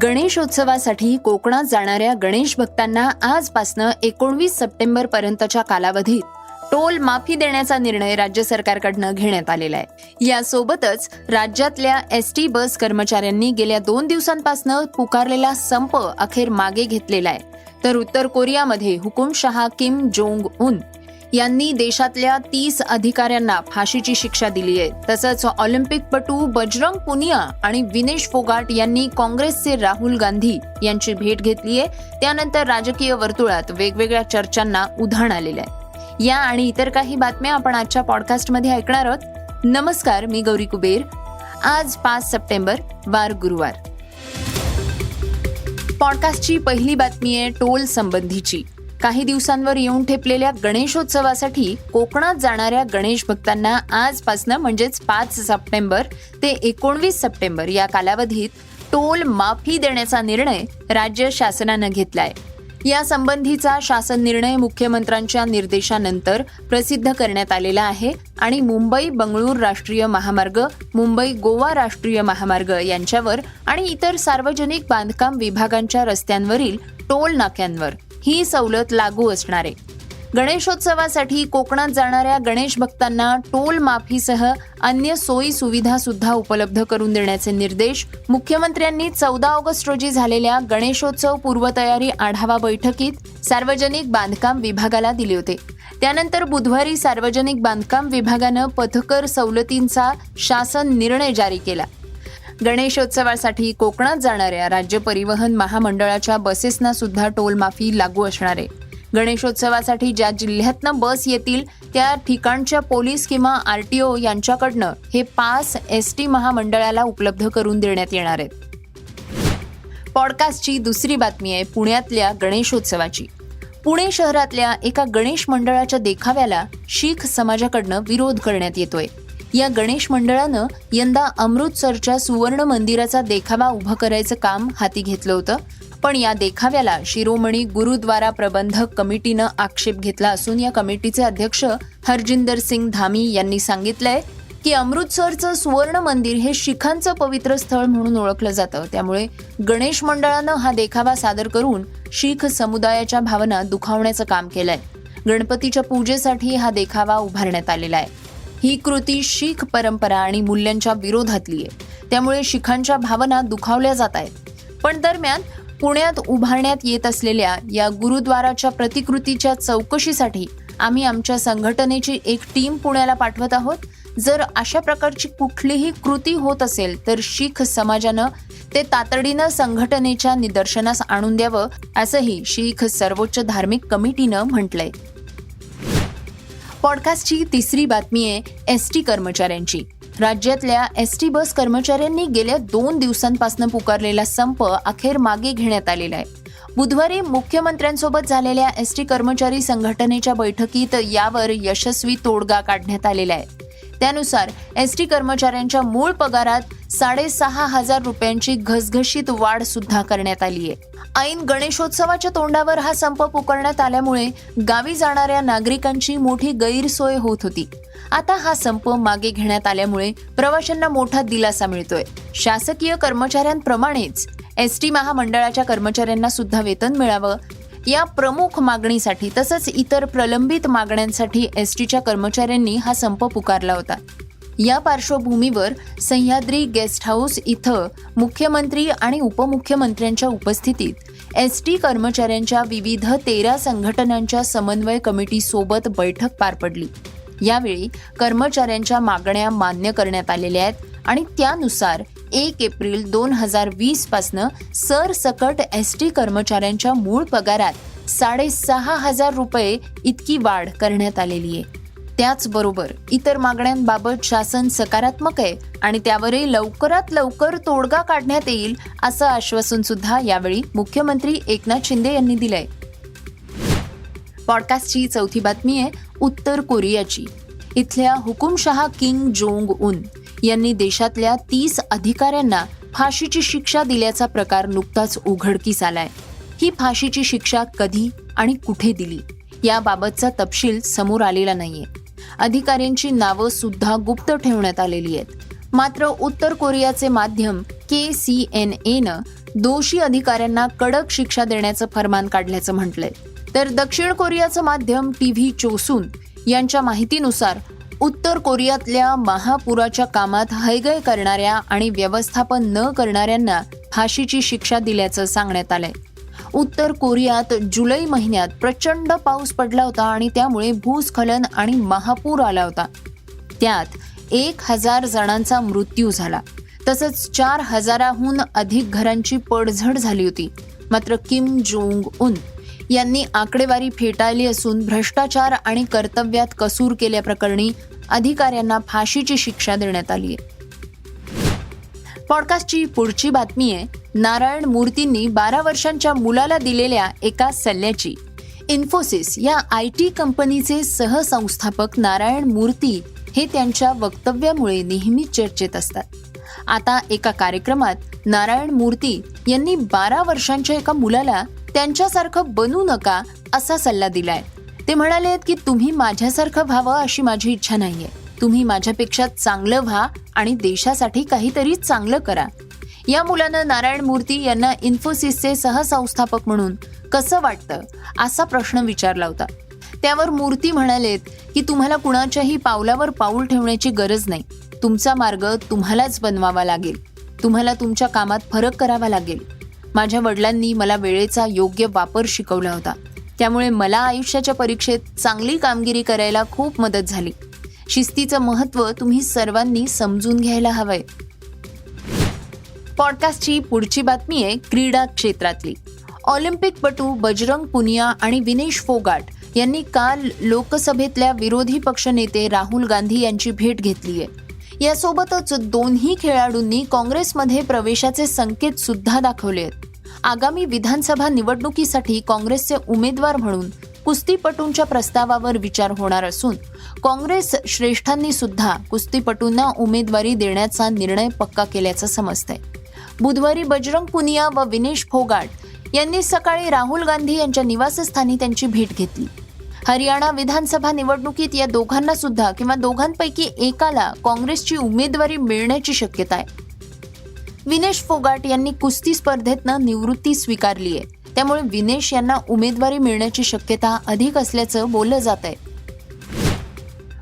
गणेशोत्सवासाठी कोकणात जाणाऱ्या गणेश भक्तांना आजपासनं एकोणवीस सप्टेंबर पर्यंतच्या कालावधीत टोल माफी देण्याचा निर्णय राज्य सरकारकडनं घेण्यात आलेला आहे. यासोबतच राज्यातल्या एस टी बस कर्मचाऱ्यांनी गेल्या दोन दिवसांपासून पुकारलेला संप अखेर मागे घेतलेला आहे. तर उत्तर कोरियामध्ये हुकुमशहा किम जोंग उन यांनी देशातल्या तीस अधिकाऱ्यांना फाशीची शिक्षा दिली आहे. तसंच ऑलिम्पिकपटू बजरंग पुनिया आणि विनेश फोगाट यांनी काँग्रेसचे राहुल गांधी यांची भेट घेतली आहे. त्यानंतर राजकीय वर्तुळात वेगवेगळ्या चर्चांना उधाण आलेलं आहे. या आणि इतर काही बातम्या आपण आजच्या पॉडकास्टमध्ये ऐकणार आहोत. नमस्कार मी गौरी कुबेर. आज पाच सप्टेंबर वार गुरुवार. पॉडकास्टची पहिली बातमी आहे टोल संबंधीची. काही दिवसांवर येऊन ठेपलेल्या गणेशोत्सवासाठी कोकणात जाणाऱ्या गणेश भक्तांना आजपासनं म्हणजेच पाच सप्टेंबर ते एकोणवीस सप्टेंबर या कालावधीत टोल माफी देण्याचा निर्णय राज्य शासनानं घेतलाय. या संबंधीचा शासन निर्णय मुख्यमंत्र्यांच्या निर्देशानंतर प्रसिद्ध करण्यात आलेला आहे आणि मुंबई बंगळूर राष्ट्रीय महामार्ग मुंबई गोवा राष्ट्रीय महामार्ग यांच्यावर आणि इतर सार्वजनिक बांधकाम विभागांच्या रस्त्यांवरील टोल नाक्यांवर ही सवलत लागू असणार आहे. गणेशोत्सवासाठी कोकणात जाणाऱ्या गणेश भक्तांना टोल माफीसह अन्य सोयी सुविधा सुद्धा उपलब्ध करून देण्याचे निर्देश मुख्यमंत्र्यांनी चौदा ऑगस्ट रोजी झालेल्या गणेशोत्सव पूर्वतयारी आढावा बैठकीत सार्वजनिक बांधकाम विभागाला दिले होते. त्यानंतर बुधवारी सार्वजनिक बांधकाम विभागानं पथकर सवलतींचा शासन निर्णय जारी केला. गणेशोत्सवासाठी कोकणात जाणाऱ्या राज्य परिवहन महामंडळाच्या बसेसना सुद्धा टोल माफी लागू असणार. आहे गणेशोत्सवासाठी ज्या जिल्ह्यातनं बस येतील त्या ठिकाणच्या पोलीस किंवा आरटीओ यांच्याकडनं हे पास एस टी महामंडळाला उपलब्ध करून देण्यात येणार आहेत. पॉडकास्टची दुसरी बातमी आहे पुण्यातल्या गणेशोत्सवाची. पुणे शहरातल्या एका गणेश मंडळाच्या देखाव्याला शीख समाजाकडनं विरोध करण्यात येतोय. या गणेश मंडळानं यंदा अमृतसरच्या सुवर्ण मंदिराचा देखावा उभं करायचं काम हाती घेतलं होतं. पण या देखाव्याला शिरोमणी गुरुद्वारा प्रबंधक कमिटीनं आक्षेप घेतला असून या कमिटीचे अध्यक्ष हरजिंदर सिंग धामी यांनी सांगितलंय की अमृतसरचं सुवर्ण मंदिर हे शिखांचं पवित्र स्थळ म्हणून ओळखलं जातं. त्यामुळे गणेश मंडळानं हा देखावा सादर करून शीख समुदायाच्या भावना दुखावण्याचं काम केलंय. गणपतीच्या पूजेसाठी हा देखावा उभारण्यात आलेला आहे. ही कृती शीख परंपरा आणि मूल्यांच्या विरोधातली आहे. त्यामुळे शिखांच्या भावना दुखावल्या जात आहेत. पण दरम्यान पुण्यात उभारण्यात येत असलेल्या या गुरुद्वाराच्या प्रतिकृतीच्या चौकशीसाठी आम्ही आमच्या संघटनेची एक टीम पुण्याला पाठवत आहोत. जर अशा प्रकारची कुठलीही कृती होत असेल तर शीख समाजानं ते तातडीनं संघटनेच्या निदर्शनास आणून द्यावं असंही शीख सर्वोच्च धार्मिक कमिटीनं म्हटलंय. पॉडकास्टची तिसरी बातमी आहे एस टी कर्मचाऱ्यांची. राज्यातल्या एस टी बस कर्मचाऱ्यांनी गेल्या दोन दिवसांपासून पुकारलेला संप अखेर मागे घेण्यात आलेला आहे. बुधवारी मुख्यमंत्र्यांसोबत झालेल्या एस टी कर्मचारी संघटनेच्या बैठकीत यावर यशस्वी तोडगा काढण्यात आलेला आहे. त्यानुसार एस टी कर्मचाऱ्यांच्या मूळ पगारात साडेसहा हजार रुपयांची घसघशीत वाढ सुद्धा करण्यात आली आहे. ऐन गणेशोत्सवाच्या तोंडावर हा संप पुकारण्यात आल्यामुळे गावी जाणाऱ्या नागरिकांची मोठी गैरसोय होत होती. आता हा संप मागे घेण्यात आल्यामुळे प्रवाशांना मोठा दिलासा मिळतोय. शासकीय कर्मचाऱ्यांप्रमाणेच एस टी महामंडळाच्या कर्मचाऱ्यांना सुद्धा वेतन मिळावं या प्रमुख मागणीसाठी तसंच इतर प्रलंबित मागण्यांसाठी एस टीच्या कर्मचाऱ्यांनी हा संप पुकारला होता. या पार्श्वभूमीवर सह्याद्री गेस्ट हाऊस इथं मुख्यमंत्री आणि उपमुख्यमंत्र्यांच्या उपस्थितीत एस टी कर्मचाऱ्यांच्या विविध तेरा संघटनांच्या समन्वय कमिटीसोबत बैठक पार पडली. यावेळी कर्मचाऱ्यांच्या मागण्या मान्य करण्यात आलेल्या आहेत आणि त्यानुसार एक एप्रिल दोन हजार वीस पासनं सरसकट एस टी कर्मचाऱ्यांच्या मूळ पगारात साडेसहा हजार रुपये इतकी वाढ करण्यात आलेली आहे. त्याचबरोबर इतर मागण्यांबाबत शासन सकारात्मक आहे आणि त्यावरही लवकरात लवकर तोडगा काढण्यात येईल असं आश्वासन सुद्धा यावेळी मुख्यमंत्री एकनाथ शिंदे यांनी दिलंय. पॉडकास्टची चौथी बातमी आहे उत्तर कोरियाची. इथल्या हुकुमशहा किंग जोंग उन यांनी देशातल्या तीस अधिकाऱ्यांना फाशीची शिक्षा दिल्याचा प्रकार नुकताच उघडकीस आलाय. ही फाशीची शिक्षा कधी आणि कुठे दिली? याबाबतचा तपशील समोर आलेला नाहीये. अधिकाऱ्यांची नावं सुद्धा गुप्त ठेवण्यात आलेली आहेत. मात्र उत्तर कोरियाचे माध्यम के सी एन एनं दोषी अधिकाऱ्यांना कडक शिक्षा देण्याचं फरमान काढल्याचं म्हटलंय. तर दक्षिण कोरियाचं माध्यम टी व्ही चोसून यांच्या माहितीनुसार उत्तर कोरियातल्या महापुराच्या कामात हैगय करणाऱ्या आणि व्यवस्थापन न करणाऱ्यांना फाशीची शिक्षा दिल्याचं सांगण्यात आलंय. उत्तर कोरियात जुलै महिन्यात प्रचंड पाऊस पडला होता आणि त्यामुळे भूस्खलन आणि महापूर आला होता. त्यात एक हजार जणांचा मृत्यू झाला. तसंच चार हजाराहून अधिक घरांची पडझड झाली होती. मात्र किम जोंग उन यांनी आकडेवारी फेटाळली असून भ्रष्टाचार आणि कर्तव्यात कसूर केल्याप्रकरणी अधिकाऱ्यांना फाशीची शिक्षा देण्यात आली आहे. पॉडकास्टची पुढची बातमी आहे नारायण मूर्तींनी बारा वर्षांच्या मुलाला दिलेल्या एका सल्ल्याची. इन्फोसिस या आय टी कंपनीचे सहसंस्थापक नारायण मूर्ती हे त्यांच्या वक्तव्यामुळे नेहमी चर्चेत असतात. आता एका कार्यक्रमात नारायण मूर्ती यांनी बारा वर्षांच्या एका मुलाला त्यांच्यासारखं बनू नका असा सल्ला दिलाय. ते म्हणाले की तुम्ही माझ्यासारखं व्हावं अशी माझी इच्छा नाहीये. तुम्ही माझ्यापेक्षा चांगलं व्हा आणि देशासाठी काहीतरी चांगलं करा. या मुलानं नारायण मूर्ती यांना इन्फोसिसचे सहसंस्थापक म्हणून कसं वाटतं असा प्रश्न विचारला होता. त्यावर मूर्ती म्हणालेत की तुम्हाला कुणाच्याही पावलावर पाऊल ठेवण्याची गरज नाही. तुमचा मार्ग तुम्हालाच बनवावा लागेल. तुम्हाला तुमच्या कामात फरक करावा लागेल. माझ्या वडिलांनी मला वेळेचा योग्य वापर शिकवला होता. त्यामुळे मला आयुष्याच्या परीक्षेत चांगली कामगिरी करायला खूप मदत झाली. शिस्तीचं महत्त्व तुम्ही सर्वांनी समजून घ्यायला हवंय. पॉडकास्टची पुढची बातमी आहे क्रीडा क्षेत्रातली. ऑलिम्पिकपटू बजरंग पुनिया आणि विनेश फोगाट यांनी काल लोकसभेतल्या विरोधी पक्षनेते राहुल गांधी यांची भेट घेतली आहे. यासोबतच दोन्ही खेळाडूंनी काँग्रेसमध्ये प्रवेशाचे संकेत सुद्धा दाखवले आहेत. आगामी विधानसभा निवडणुकीसाठी काँग्रेसचे उमेदवार म्हणून कुस्तीपटूंच्या प्रस्तावावर विचार होणार असून काँग्रेस श्रेष्ठांनी सुद्धा कुस्तीपटूंना उमेदवारी देण्याचा निर्णय पक्का केल्याचं समजतंय. बुधवारी बजरंग पुनिया व विनेश फोगाट यांनी सकाळी राहुल गांधी यांच्या निवासस्थानी त्यांची भेट घेतली. हरियाणा विधानसभा निवडणुकीत या दोघांना सुद्धा किंवा दोघांपैकी एकाला काँग्रेसची उमेदवारी मिळण्याची शक्यता आहे. विनेश फोगाट यांनी कुस्ती स्पर्धेतनं निवृत्ती स्वीकारली आहे त्यामुळे विनेश यांना उमेदवारी मिळण्याची शक्यता अधिक असल्याचं बोललं जात आहे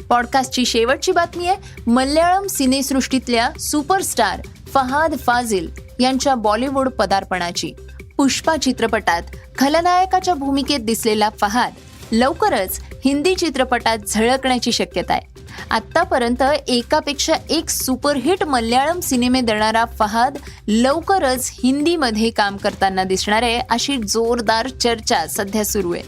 पॉडकास्टची शेवटची बातमी आहे मल्याळम सिनेसृष्टीतल्या सुपरस्टार फहाद फाजिल यांच्या बॉलिवूड पदार्पणाची. पुष्पा चित्रपटात खलनायकाच्या भूमिकेत दिसलेला फहाद लवकरच हिंदी चित्रपटात झळकण्याची शक्यता आहे. आतापर्यंत एकापेक्षा एक सुपरहिट मल्याळम सिनेमे देणारा फहाद लवकरच हिंदीमध्ये काम करताना दिसणार आहे अशी जोरदार चर्चा सध्या सुरू आहे.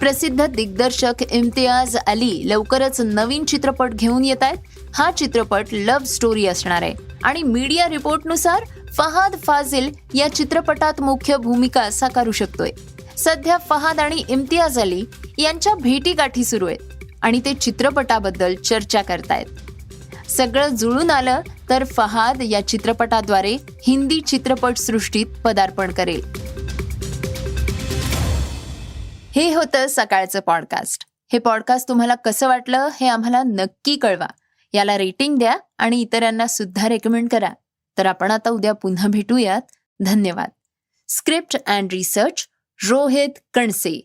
प्रसिद्ध दिग्दर्शक इम्तियाज अली लवकरच नवीन चित्रपट घेऊन येत आहेत. हा चित्रपट लव्ह स्टोरी असणार आहे. आणि मीडिया रिपोर्टनुसार फहाद फाजिल या चित्रपटात मुख्य भूमिका साकारू शकतोय. सध्या फहाद आणि इम्तियाज अली यांच्या भेटीगाठी सुरू आहेत आणि ते चित्रपटाबद्दल चर्चा करतायत. सगळं जुळून आलं तर फहाद या चित्रपटाद्वारे हिंदी चित्रपट सृष्टीत पदार्पण करेल. हे होतं सकाळचं पॉडकास्ट. हे पॉडकास्ट तुम्हाला कसं वाटलं हे आम्हाला नक्की कळवा. याला रेटिंग द्या आणि इतरांना सुद्धा रेकमेंड करा. तर आपण आता उद्या पुन्हा भेटूयात. धन्यवाद. Script and research Rohit Kanse.